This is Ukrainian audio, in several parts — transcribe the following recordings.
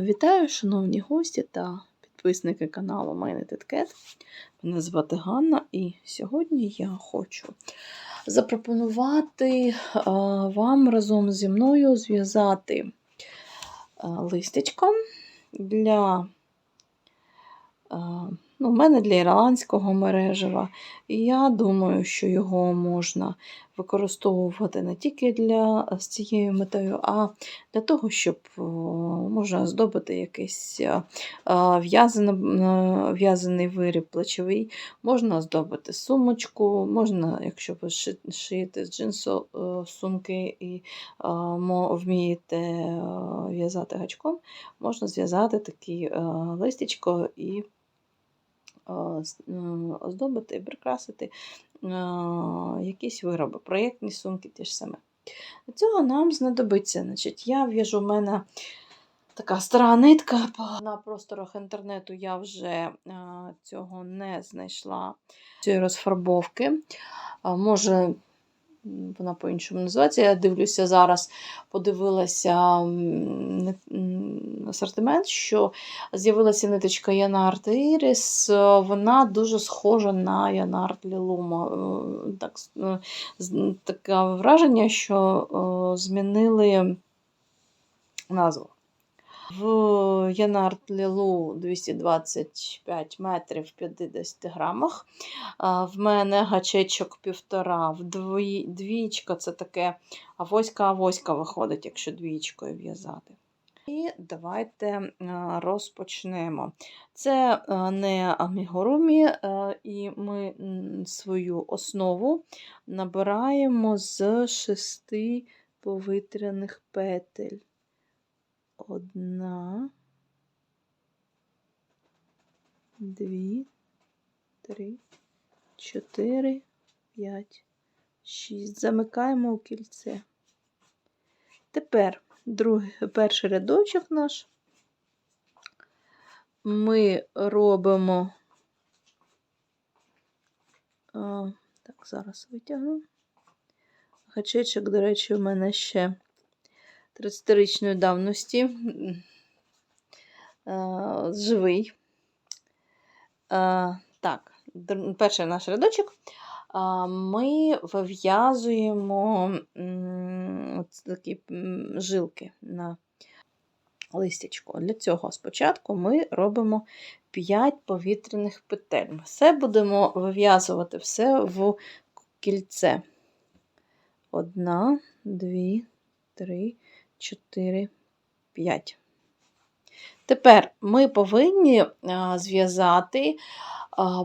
Вітаю, шановні гості та підписники каналу Minded Титкет. Мене звати Ганна, і сьогодні я хочу запропонувати вам разом зі мною зв'язати листечко для ну, в мене для ірландського мережева. І я думаю, що його можна використовувати не тільки для з цією метою, а для того, щоб можна оздобити якийсь е, е, в'язаний е, виріб плечовий, можна оздобити сумочку, можна, якщо ви шиєте з джинсу е, сумки і е, вмієте е, в'язати гачком, можна зв'язати такі е, листячко і е, е, оздобити і прикрасити е, якісь вироби, проєктні сумки ті ж саме. Для цього нам знадобиться. Значить, я в'яжу в мене така стара нитка. На просторах інтернету я вже е, цього не знайшла цієї розфарбовки. Може, вона по-іншому називається. Я дивлюся зараз, подивилася асортимент, що з'явилася ниточка Янард е, Вона дуже схожа на Янард Лілума. Е, Так, е, таке враження, що е, змінили назву. В Янард Лілу 225 метрів 50 грамах. В мене гачечок півтора, в дві- двічка це таке авоська-авоська виходить, якщо двічкою в'язати. І давайте е, розпочнемо. Це е, не амігурумі, е, і ми свою основу набираємо з шести повітряних петель. Одна, дві, три, чотири, п'ять, шість. Замикаємо у кільце. Тепер другий, перший рядочок наш. Ми робимо. Так, зараз витягну. Гачечок, до речі, у мене ще 30-річної давності. е, Живий. Е, Так, перший наш рядочок. А, Ми вив'язуємо такі жилки на листячку. Для цього спочатку ми робимо 5 повітряних петель. Ми все будемо вив'язувати все в кільце. Одна, дві, три, чотири, п'ять. Тепер ми повинні зв'язати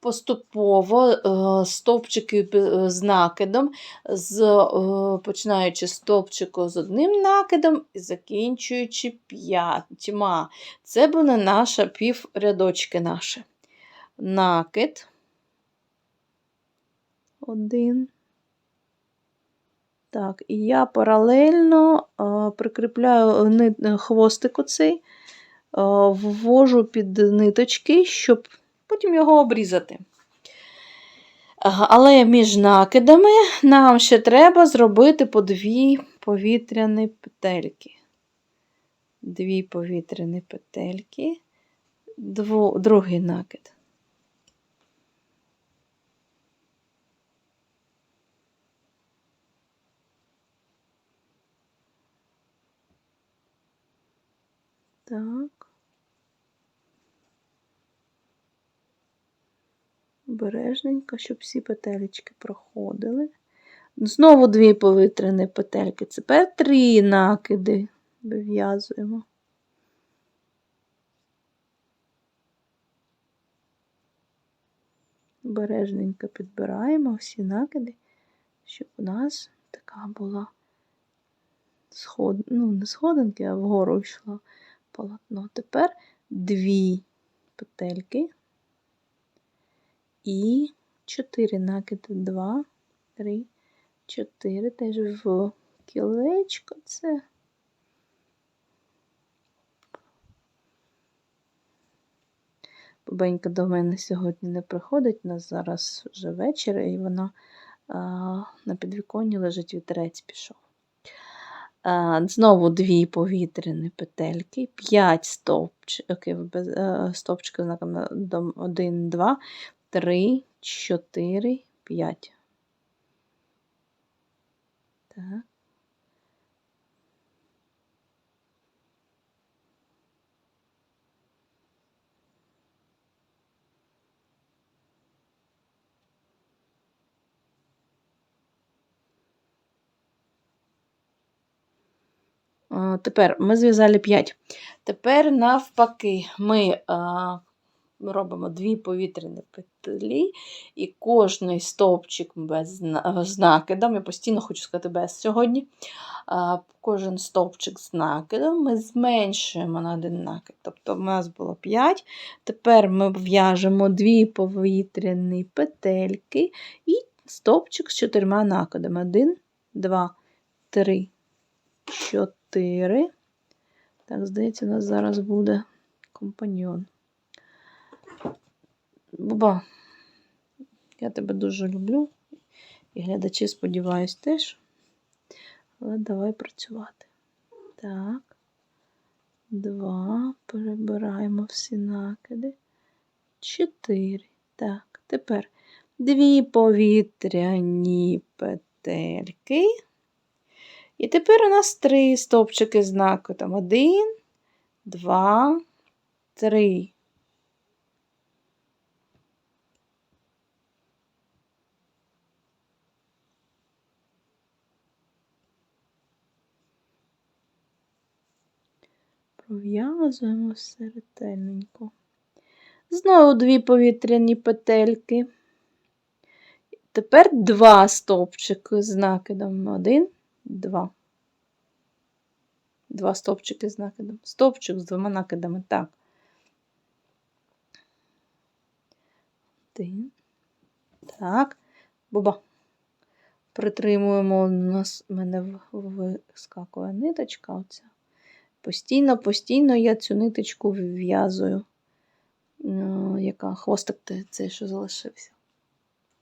поступово е, стовпчики з накидом, е, починаючи з стовпчику з одним накидом і закінчуючи п'ятьма. Це буде наша піврядочки наше. Накид. Один. Так, і я паралельно прикріпляю хвостик оцей, ввожу під ниточки, щоб потім його обрізати. Але між накидами нам ще треба зробити по дві повітряні петельки. Дві повітряні петельки, другий накид. Так. Обережненько, щоб всі петелечки проходили. Знову дві повітряні петельки. Тепер три накиди вив'язуємо. Обережненько підбираємо всі накиди, щоб у нас така була сход... ну, не сходинки, а вгору йшло полотно. Тепер дві петельки і чотири накиди. Два, три, чотири. Теж в кілечко це. Бабенька до мене сьогодні не приходить, у нас зараз вже вечір, і вона а, на підвіконні лежить вітерець пішов. А, Знову дві повітряні петельки, 5 стовпчиків, е, стовпчиків знаком 1, 2, 3, 4, 5. Так. Тепер ми зв'язали 5. Тепер навпаки, ми робимо дві повітряні петлі, і кожний стовпчик без з накидом, я постійно хочу сказати без сьогодні. Кожен стовпчик з накидом ми зменшуємо на один накид. Тобто в нас було 5. Тепер ми в'яжемо дві повітряні петельки і стовпчик з чотирма накидами. 1, 2, 3, 4. Так, здається, у нас зараз буде компаньйон. Буба, я тебе дуже люблю. І глядачі, сподіваюсь, теж. Але давай працювати. Так. Два. Перебираємо всі накиди. Чотири. Так, тепер дві повітряні петельки. І тепер у нас три стовпчики з накидом. Один, два, три. Пров'язуємо все ретельненько. Знову дві повітряні петельки. Тепер два стовпчики з накидом. Один, два. Два стовпчики з накидом. Стовпчик з двома накидами. Так. Один. Так. Буба. Притримуємо, у нас в мене вискакує ниточка. Оця. Постійно, постійно я цю ниточку вв'язую, е, яка хвостик цей, що залишився.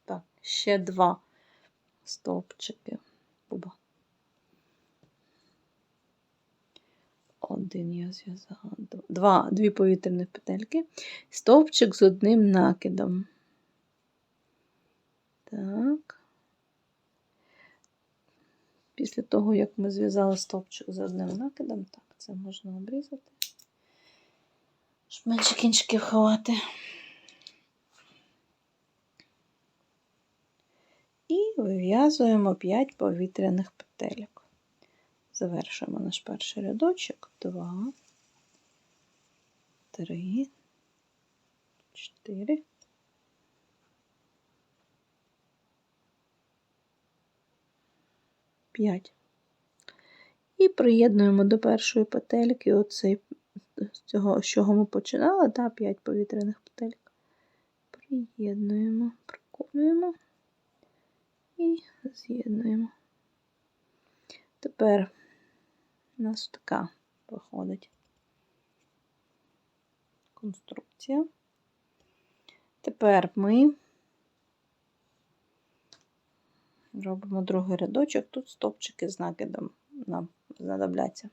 Так, ще два стовпчики. Буба. Один я зв'язала. Два, дві повітряні петельки. Стовпчик з одним накидом. Так. Після того, як ми зв'язали стовпчик з одним накидом, так, це можна обрізати, щоб менше кінчиків ховати. І вив'язуємо 5 повітряних петельок. Завершуємо наш перший рядочок. 2, 3, 4. П'ять. І приєднуємо до першої петельки оцей, з цього, з чого ми починали, та 5 повітряних петельок. Приєднуємо, приколюємо і з'єднуємо. Тепер у нас така виходить конструкція. Тепер ми робимо другий рядочок, тут стовпчики з накидом нам знадобляться.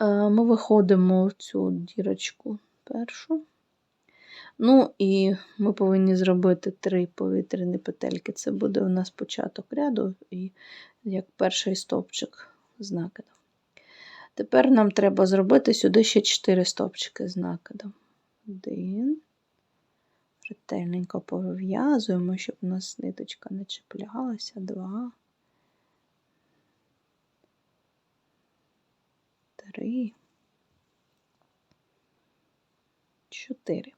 Е, Ми виходимо в цю дірочку першу. Ну, і ми повинні зробити три повітряні петельки. Це буде у нас початок ряду, і як перший стовпчик з накидом. Тепер нам треба зробити сюди ще 4 стовпчики з накидом. Один. Ретельненько пов'язуємо, щоб у нас ниточка не чіплялася. Два. Три. Чотири.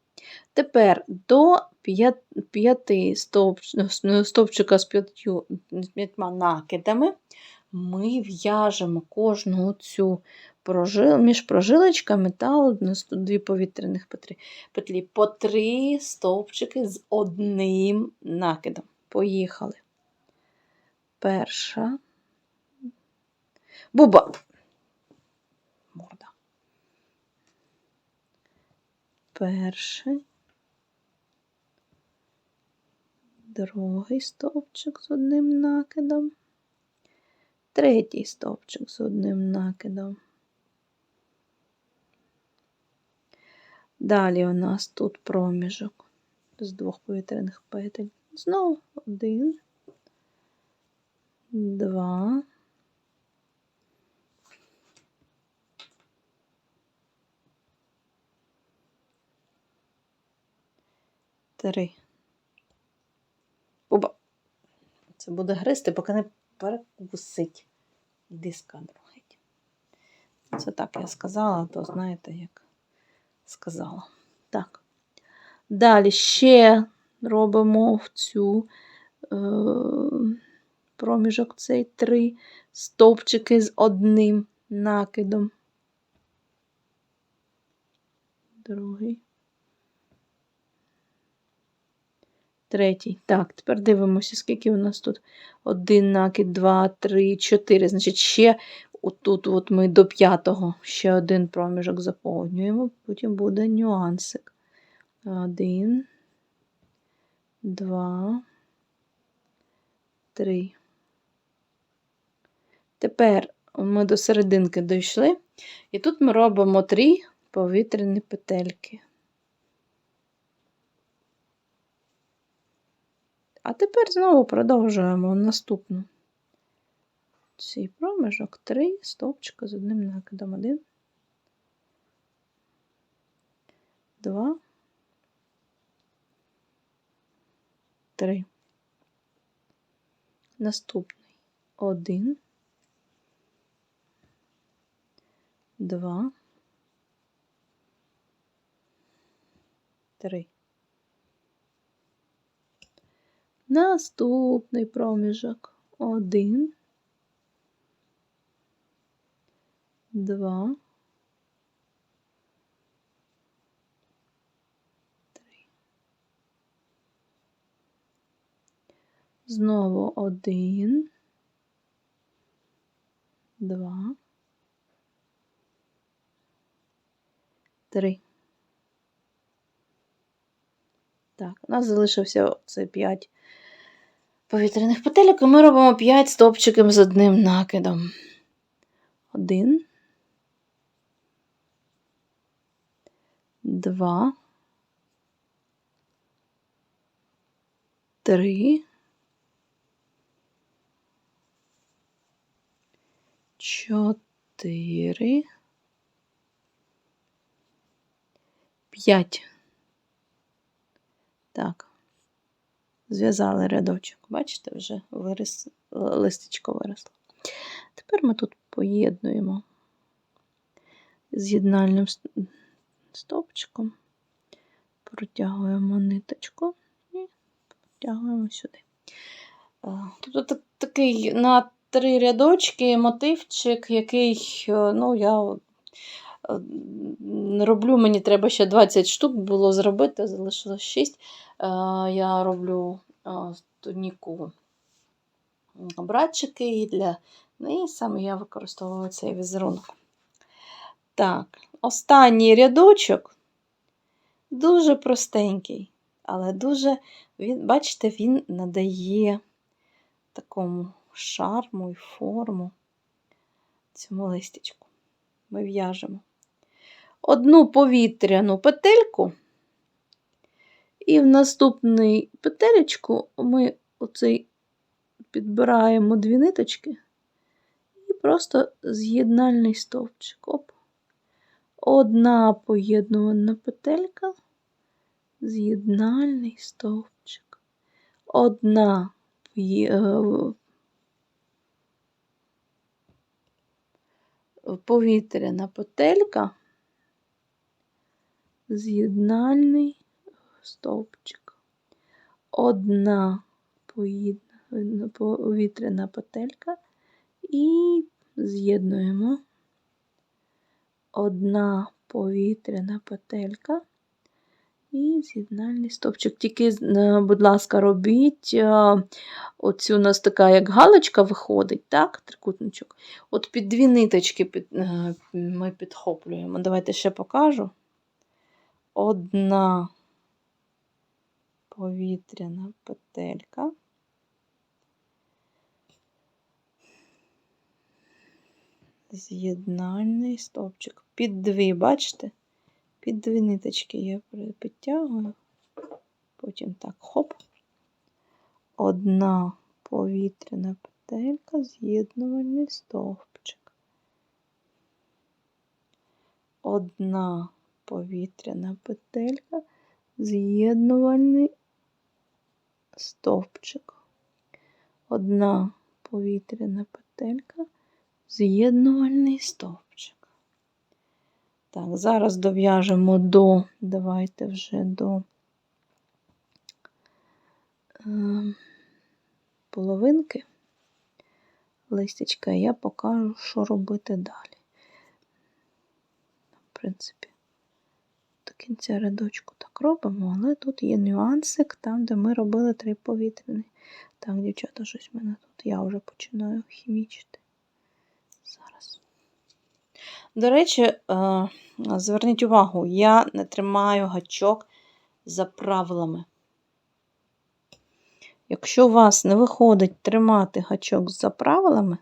Тепер до п'яти стовпчика з п'ятьма накидами ми в'яжемо кожну цю прожил, між прожилочками та одну, дві повітряних петлі, петлі по три стовпчики з одним накидом. Поїхали. Перша. Буба. Морда. Перший. Другий стовпчик з одним накидом. Третій стовпчик з одним накидом. Далі у нас тут проміжок з двох повітряних петель. Знову один, два, три. Оба. Це буде гристи, поки не перекусить. Іди з кадру геть. Це так я сказала, то знаєте, як сказала. Так. Далі ще робимо в цю е, проміжок цей три стовпчики з одним накидом. Другий. Третій. Так, тепер дивимося, скільки у нас тут. Один накид, два, три, чотири. Значить, ще отут от ми до п'ятого ще один проміжок заповнюємо, потім буде нюансик. Один, два, три. Тепер ми до серединки дійшли, і тут ми робимо три повітряні петельки. А тепер знову продовжуємо наступну. Цей проміжок три стовпчика з одним накидом. Один, два, три. Наступний один, два, три. Наступний проміжок. Один, два, три. Знову один, два, три. Так, у нас залишився це 5 повітряних петелек, і ми робимо 5 стовпчиків з одним накидом. Один, два, три, чотири, п'ять. Так, зв'язали рядочок. Бачите, вже вирис, листечко виросло. Тепер ми тут поєднуємо з'єднальним стовпчиком, протягуємо ниточку і протягуємо сюди. Тут такий на три рядочки мотивчик, який, ну, я роблю, мені треба ще 20 штук було зробити, залишилось 6. Я роблю тоніку братчики і для неї саме я використовую цей візерунок. Так, останній рядочок дуже простенький, але дуже, бачите, він надає такому шарму і форму цьому листячку. Ми в'яжемо одну повітряну петельку, і в наступний петелечку ми оцей підбираємо дві ниточки і просто з'єднальний стовпчик. Оп. Одна поєднувана петелька, з'єднальний стовпчик. Одна е, повітряна петелька, з'єднальний стовпчик. Одна повітряна петелька і з'єднуємо одна повітряна петелька і з'єднальний стовпчик. Тільки, е, будь ласка, робіть е, оцю у нас така, як галочка виходить, так, трикутничок. От під дві ниточки е, ми підхоплюємо. Давайте ще покажу. Одна повітряна петелька. з'єднальний стовпчик. Під дві, бачите? Під дві ниточки я підтягую. Потім так, хоп. Одна повітряна петелька, з'єднувальний стовпчик. Одна повітряна петелька, з'єднувальний стовпчик. Одна повітряна петелька, з'єднувальний стовпчик. Так, зараз дов'яжемо до, давайте вже до е, половинки листячка, я покажу, що робити далі. В принципі, кінця рядочку так робимо, але тут є нюансик, там, де ми робили три повітряні. Так, дівчата, щось в мене тут. Я вже починаю хімічити. Зараз. До речі, е, зверніть увагу, я не тримаю гачок за правилами. Якщо у вас не виходить тримати гачок за правилами,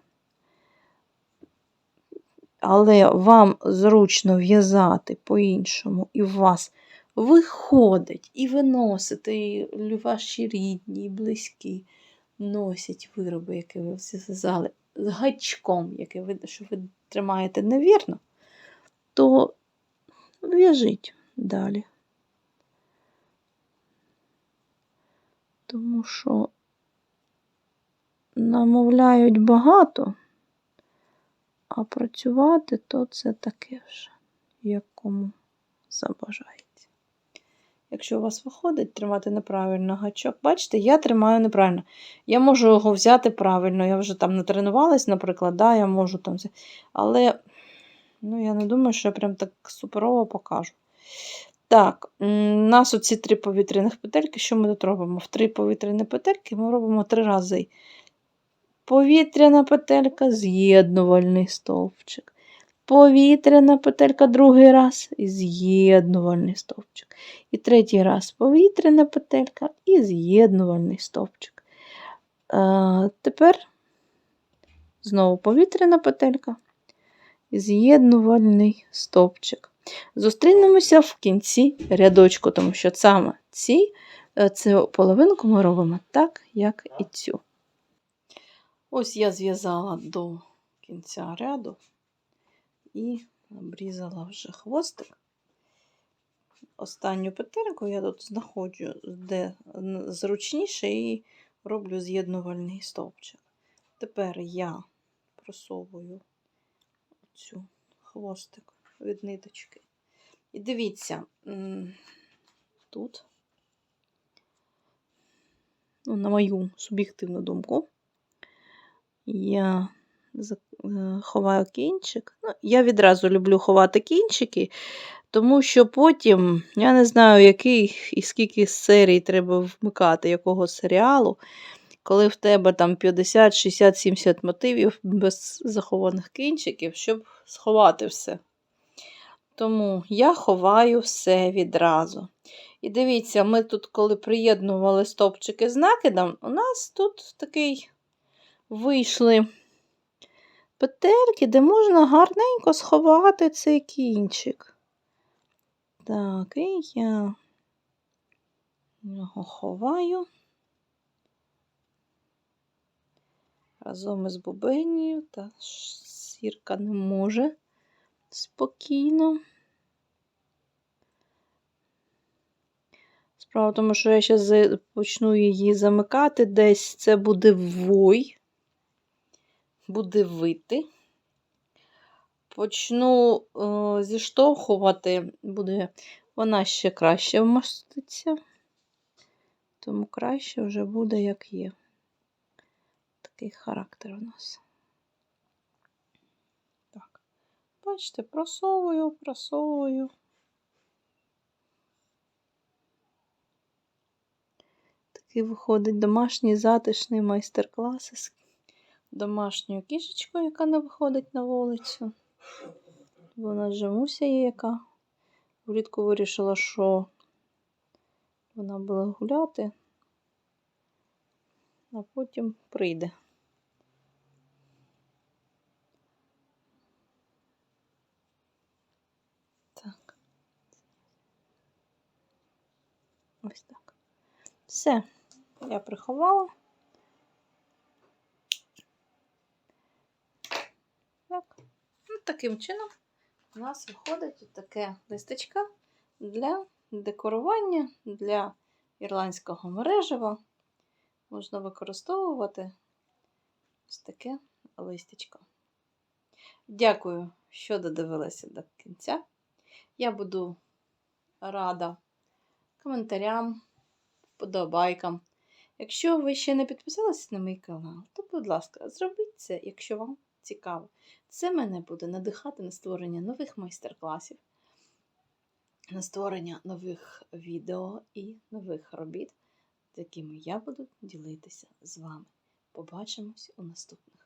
але вам зручно в'язати по-іншому, і у вас виходить, і ви носите, і ваші рідні, і близькі носять вироби, які ви зв'язали з гачком, який ви, що ви тримаєте невірно, то в'яжіть далі. Тому що намовляють багато, а працювати то це таке вже, як кому забажається. Якщо у вас виходить тримати неправильно гачок, бачите, я тримаю неправильно. Я можу його взяти правильно, я вже там не тренувалась, наприклад, да, я можу там взяти. Але ну, я не думаю, що я прям так суперово покажу. Так, у нас оці три повітряних петельки, що ми тут робимо? В три повітряні петельки ми робимо три рази. Повітряна петелька, з'єднувальний стовпчик. Повітряна петелька другий раз з'єднувальний стовпчик. І третій раз повітряна петелька і з'єднувальний стовпчик. А, тепер знову повітряна петелька з'єднувальний стовпчик. Зустрінемося в кінці рядочку, тому що саме ці, е, цю половинку ми робимо так, як і цю. Ось я зв'язала до кінця ряду і обрізала вже хвостик. Останню петельку я тут знаходжу, де зручніше, і роблю з'єднувальний стовпчик. Тепер я просовую цю хвостик від ниточки. І дивіться, тут, ну, на мою суб'єктивну думку, я е, ховаю кінчик. Ну, я відразу люблю ховати кінчики, тому що потім я не знаю, який і скільки серій треба вмикати, якого серіалу, коли в тебе там 50, 60, 70 мотивів без захованих кінчиків, щоб сховати все. Тому я ховаю все відразу. І дивіться, ми тут, коли приєднували стовпчики з накидом, у нас тут такий вийшли петельки, де можна гарненько сховати цей кінчик. Так, і я його ховаю разом із бубенію, та сірка не може спокійно. Справа в тому, що я зараз почну її замикати десь, це буде вой, буде вити. Почну е, зіштовхувати, буде вона ще краще вмоститься, тому краще вже буде, як є. Такий характер у нас. Так, бачите, просовую, просовую. Такий виходить домашній затишний майстер-клас Домашньою кішечкою, яка не виходить на вулицю. Вона вже муся є яка. Влітку вирішила, що вона буде гуляти, а потім прийде. Так. Ось так. Все, я приховала. Таким чином у нас виходить таке листочка для декорування, для ірландського мережева. Можна використовувати ось таке листячко. Дякую, що додивилися до кінця. Я буду рада коментарям, вподобайкам. Якщо ви ще не підписалися на мій канал, то, будь ласка, зробіть це, якщо вам цікаво. Це мене буде надихати на створення нових майстер-класів, на створення нових відео і нових робіт, якими я буду ділитися з вами. Побачимось у наступному.